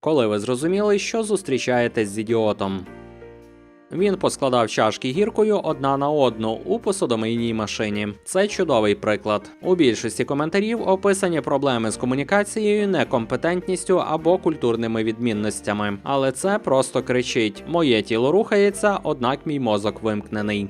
коли ви зрозуміли, що зустрічаєтесь з ідіотом. Він поскладав чашки гіркою одна на одну у посудомийній машині. Це чудовий приклад. У більшості коментарів описані проблеми з комунікацією, некомпетентністю або культурними відмінностями. Але це просто кричить: моє тіло рухається, однак мій мозок вимкнений.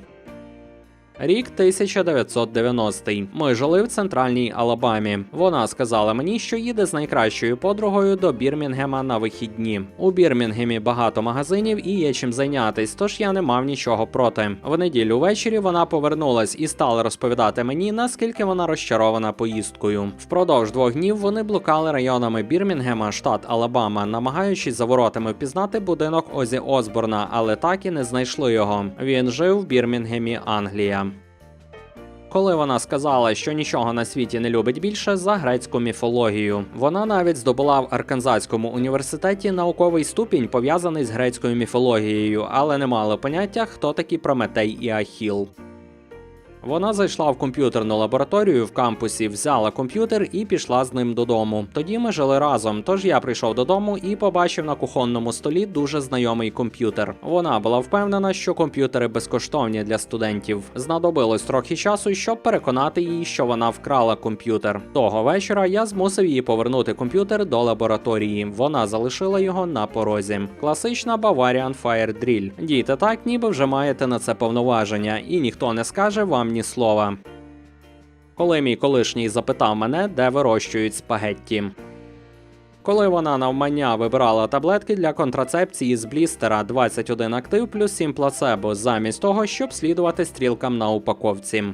Рік 1990. Ми жили в центральній Алабамі. Вона сказала мені, що їде з найкращою подругою до Бірмінгема на вихідні. У Бірмінгемі багато магазинів і є чим зайнятись, тож я не мав нічого проти. В неділю ввечері вона повернулась і стала розповідати мені, наскільки вона розчарована поїздкою. Впродовж двох днів вони блукали районами Бірмінгема, штат Алабама, намагаючись за воротами впізнати будинок Озі Осборна, але так і не знайшли його. Він жив в Бірмінгемі, Англія. Коли вона сказала, що нічого на світі не любить більше за грецьку міфологію, вона навіть здобула в Арканзацькому університеті науковий ступінь, пов'язаний з грецькою міфологією, але не мала поняття, хто такі Прометей і Ахіл. Вона зайшла в комп'ютерну лабораторію в кампусі, взяла комп'ютер і пішла з ним додому. Тоді ми жили разом. Тож я прийшов додому і побачив на кухонному столі дуже знайомий комп'ютер. Вона була впевнена, що комп'ютери безкоштовні для студентів. Знадобилось трохи часу, щоб переконати її, що вона вкрала комп'ютер. Того вечора я змусив її повернути комп'ютер до лабораторії. Вона залишила його на порозі. Класична Bavarian Fire Drill. Дійте так, ніби вже маєте на це повноваження, і ніхто не скаже вам ні слова. Коли мій колишній запитав мене, де вирощують спагетті. Коли вона навмання вибирала таблетки для контрацепції з блістера 21 актив плюс 7 плацебо, замість того, щоб слідувати стрілкам на упаковці.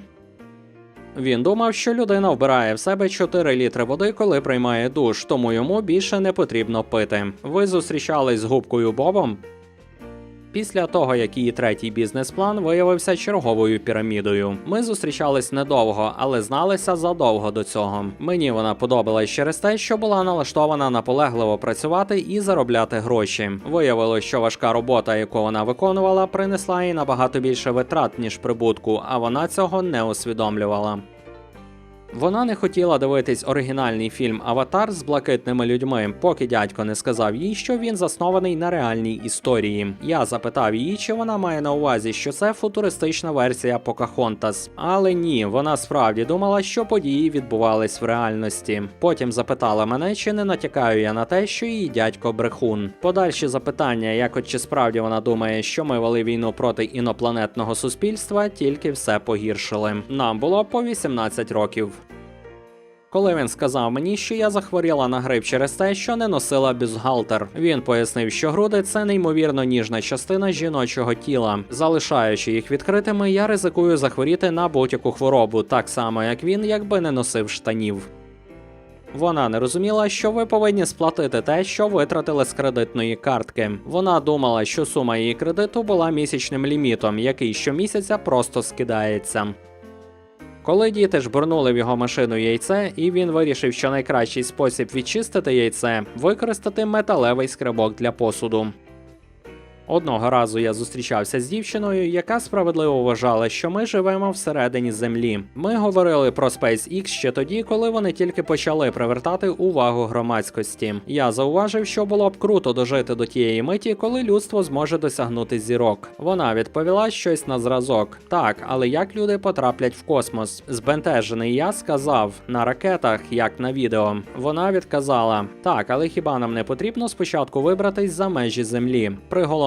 Він думав, що людина вбирає в себе 4 літри води, коли приймає душ, тому йому більше не потрібно пити. Ви зустрічались з губкою Бобом? Після того, як її третій бізнес-план виявився черговою пірамідою. Ми зустрічались недовго, але зналися задовго до цього. Мені вона подобалась через те, що була налаштована наполегливо працювати і заробляти гроші. Виявилось, що важка робота, яку вона виконувала, принесла їй набагато більше витрат ніж прибутку, а вона цього не усвідомлювала. Вона не хотіла дивитись оригінальний фільм Аватар з блакитними людьми, поки дядько не сказав їй, що він заснований на реальній історії. Я запитав її, чи вона має на увазі, що це футуристична версія Покахонтас. Але ні, вона справді думала, що події відбувались в реальності. Потім запитала мене, чи не натякаю я на те, що її дядько брехун. Подальші запитання, як от чи справді вона думає, що ми вели війну проти інопланетного суспільства, тільки все погіршили. Нам було по 18 років. Коли він сказав мені, що я захворіла на грип через те, що не носила бюстгальтер, він пояснив, що груди це неймовірно ніжна частина жіночого тіла. Залишаючи їх відкритими, я ризикую захворіти на будь-яку хворобу, так само як він, якби не носив штанів. Вона не розуміла, що ви повинні сплатити те, що витратили з кредитної картки. Вона думала, що сума її кредиту була місячним лімітом, який щомісяця просто скидається. Коли діти жбурнули в його машину яйце, і він вирішив, що найкращий спосіб відчистити яйце використати металевий скребок для посуду. Одного разу я зустрічався з дівчиною, яка справедливо вважала, що ми живемо всередині землі. Ми говорили про SpaceX ще тоді, коли вони тільки почали привертати увагу громадськості. Я зауважив, що було б круто дожити до тієї миті, коли людство зможе досягнути зірок. Вона відповіла щось на зразок. Так, але як люди потраплять в космос? Збентежений я сказав на ракетах, як на відео. Вона відказала: так, але хіба нам не потрібно спочатку вибратись за межі землі?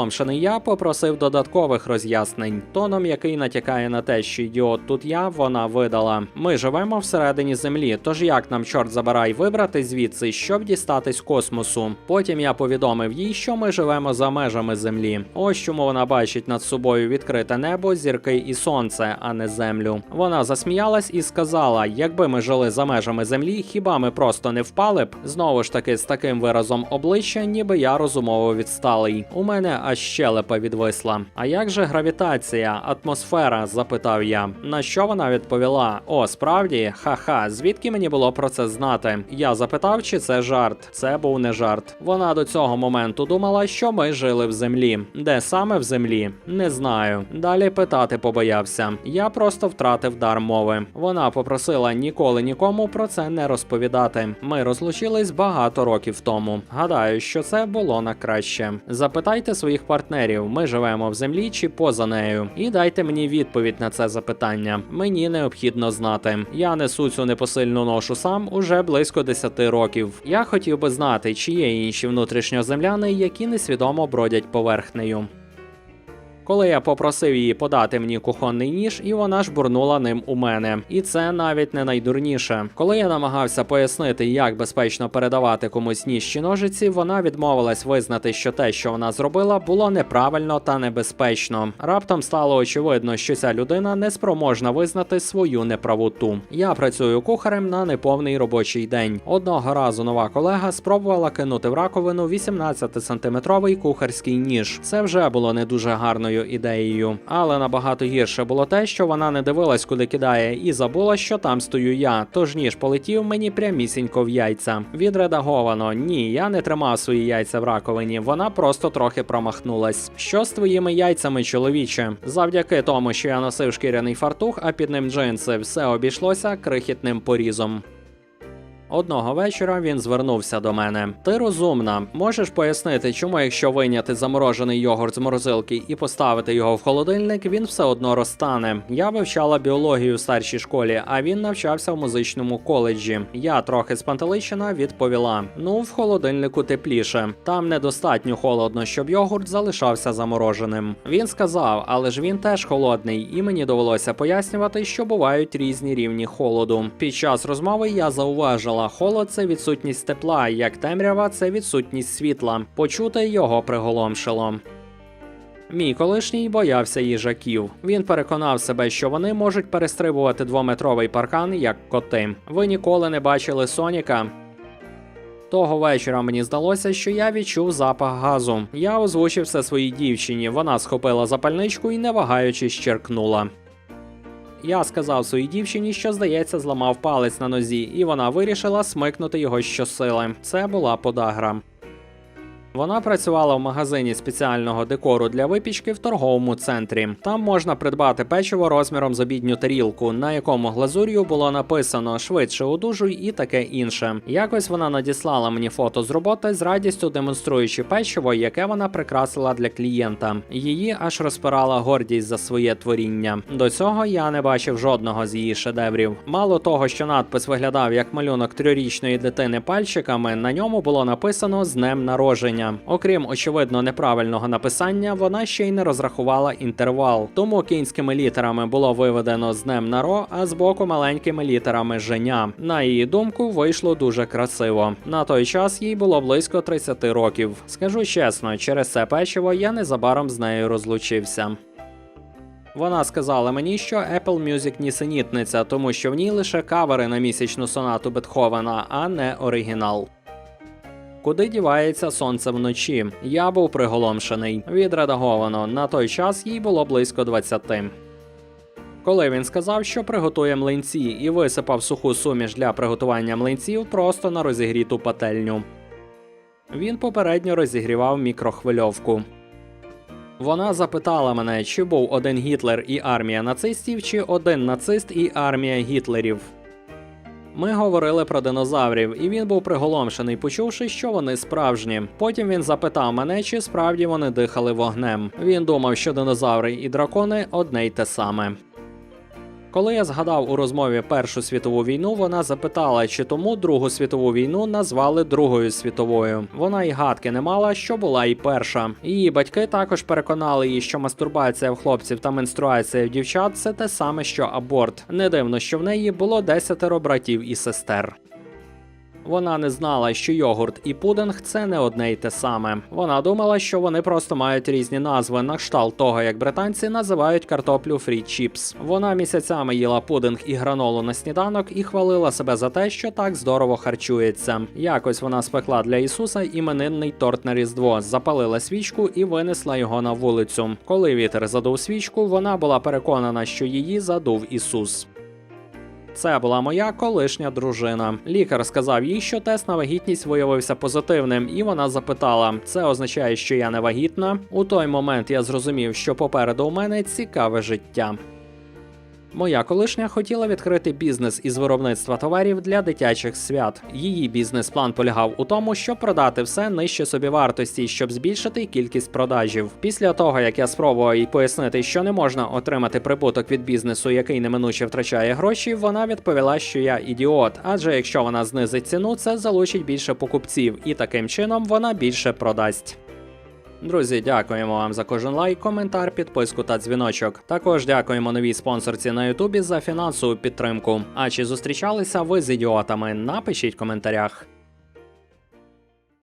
Приголомшений я попросив додаткових роз'яснень, тоном, який натякає на те, що ідіот тут я, вона видала. Ми живемо всередині землі, тож як нам, чорт забирай, вибрати звідси, щоб дістатись космосу. Потім я повідомив їй, що ми живемо за межами землі. Ось чому вона бачить над собою відкрите небо, зірки і сонце, а не землю. Вона засміялась і сказала: якби ми жили за межами землі, хіба ми просто не впали б? Знову ж таки, з таким виразом обличчя, ніби я розумово відсталий. У мене аж щелепа відвисла. А як же гравітація, атмосфера? запитав я. На що вона відповіла: О, справді, ха-ха, звідки мені було про це знати? Я запитав, чи це жарт. Це був не жарт. Вона до цього моменту думала, що ми жили в землі. Де саме в землі? Не знаю. Далі питати побоявся. Я просто втратив дар мови. Вона попросила ніколи нікому про це не розповідати. Ми розлучились багато років тому. Гадаю, що це було на краще. Запитайте своїх партнерів, ми живемо в землі чи поза нею, і дайте мені відповідь на це запитання. Мені необхідно знати. Я несу цю непосильну ношу сам уже близько 10 років. Я хотів би знати, чи є інші внутрішньоземляни, які несвідомо бродять поверхнею. Коли я попросив її подати мені кухонний ніж, і вона ж бурнула ним у мене. І це навіть не найдурніше. Коли я намагався пояснити, як безпечно передавати комусь ніж чи ножиці, вона відмовилась визнати, що те, що вона зробила, було неправильно та небезпечно. Раптом стало очевидно, що ця людина не спроможна визнати свою неправоту. Я працюю кухарем на неповний робочий день. Одного разу нова колега спробувала кинути в раковину 18-сантиметровий кухарський ніж. Це вже було не дуже гарною ідеєю, але набагато гірше було те, що вона не дивилась, куди кидає, і забула, що там стою я. Тож ніж полетів мені прямісінько в яйця. Відредаговано. Ні, я не тримав свої яйця в раковині. Вона просто трохи промахнулась. Що з твоїми яйцями, чоловіче? Завдяки тому, що я носив шкіряний фартух, а під ним джинси, все обійшлося крихітним порізом. Одного вечора він звернувся до мене. Ти розумна, можеш пояснити, чому, якщо вийняти заморожений йогурт з морозилки і поставити його в холодильник, він все одно розтане. Я вивчала біологію в старшій школі, а він навчався в музичному коледжі. Я трохи спантеличена відповіла: ну, в холодильнику тепліше. Там недостатньо холодно, щоб йогурт залишався замороженим. Він сказав, але ж він теж холодний, і мені довелося пояснювати, що бувають різні рівні холоду. Під час розмови я зауважила, холод це відсутність тепла, як темрява це відсутність світла. Почути його приголомшило. Мій колишній боявся їжаків. Він переконав себе, що вони можуть перестрибувати двометровий паркан як коти. Ви ніколи не бачили Соніка? Того вечора мені здалося, що я відчув запах газу. Я озвучив це своїй дівчині. Вона схопила запальничку і, не вагаючись, черкнула. Я сказав своїй дівчині, що здається, зламав палець на нозі, і вона вирішила смикнути його щосили. Це була подагра. Вона працювала в магазині спеціального декору для випічки в торговому центрі. Там можна придбати печиво розміром з обідню тарілку, на якому глазур'ю було написано швидше одужуй і таке інше. Якось вона надіслала мені фото з роботи з радістю демонструючи печиво, яке вона прикрасила для клієнта. Її аж розпирала гордість за своє творіння. До цього я не бачив жодного з її шедеврів. Мало того, що надпис виглядав як малюнок трьорічної дитини пальчиками, на ньому було написано з днем народження. Окрім очевидно неправильного написання, вона ще й не розрахувала інтервал. Тому кінськими літерами було виведено з днем наро, а збоку маленькими літерами женя. На її думку, вийшло дуже красиво. На той час їй було близько 30 років. Скажу чесно, через це печиво я незабаром з нею розлучився. Вона сказала мені, що Apple Music нісенітниця, тому що в ній лише кавери на місячну сонату Бетховена, а не оригінал. Куди дівається сонце вночі? Я був приголомшений. Відредаговано. На той час їй було близько 20. Коли він сказав, що приготує млинці, і висипав суху суміш для приготування млинців просто на розігріту пательню. Він попередньо розігрівав мікрохвильовку. Вона запитала мене, чи був один Гітлер і армія нацистів, чи один нацист і армія гітлерів. Ми говорили про динозаврів, і він був приголомшений, почувши, що вони справжні. Потім він запитав мене, чи справді вони дихали вогнем. Він думав, що динозаври і дракони одне й те саме. Коли я згадав у розмові Першу світову війну, вона запитала, чи тому Другу світову війну назвали Другою світовою. Вона й гадки не мала, що була і перша. Її батьки також переконали її, що мастурбація в хлопців та менструація в дівчат це те саме, що аборт. Не дивно, що в неї було десятеро братів і сестер. Вона не знала, що йогурт і пудинг це не одне й те саме. Вона думала, що вони просто мають різні назви, на кшталт того, як британці називають картоплю фрі чіпс. Вона місяцями їла пудинг і гранолу на сніданок і хвалила себе за те, що так здорово харчується. Якось вона спекла для Ісуса іменинний торт на Різдво, запалила свічку і винесла його на вулицю. Коли вітер задув свічку, вона була переконана, що її задув Ісус. Це була моя колишня дружина. Лікар сказав їй, що тест на вагітність виявився позитивним, і вона запитала: це означає, що я не вагітна. У той момент я зрозумів, що попереду у мене цікаве життя. Моя колишня хотіла відкрити бізнес із виробництва товарів для дитячих свят. Її бізнес-план полягав у тому, щоб продати все нижче собівартості, щоб збільшити кількість продажів. Після того, як я спробував їй пояснити, що не можна отримати прибуток від бізнесу, який неминуче втрачає гроші, вона відповіла, що я ідіот. Адже якщо вона знизить ціну, це залучить більше покупців, і таким чином вона більше продасть. Друзі, дякуємо вам за кожен лайк, коментар, підписку та дзвіночок. Також дякуємо новій спонсорці на Ютубі за фінансову підтримку. А чи зустрічалися ви з ідіотами? Напишіть в коментарях.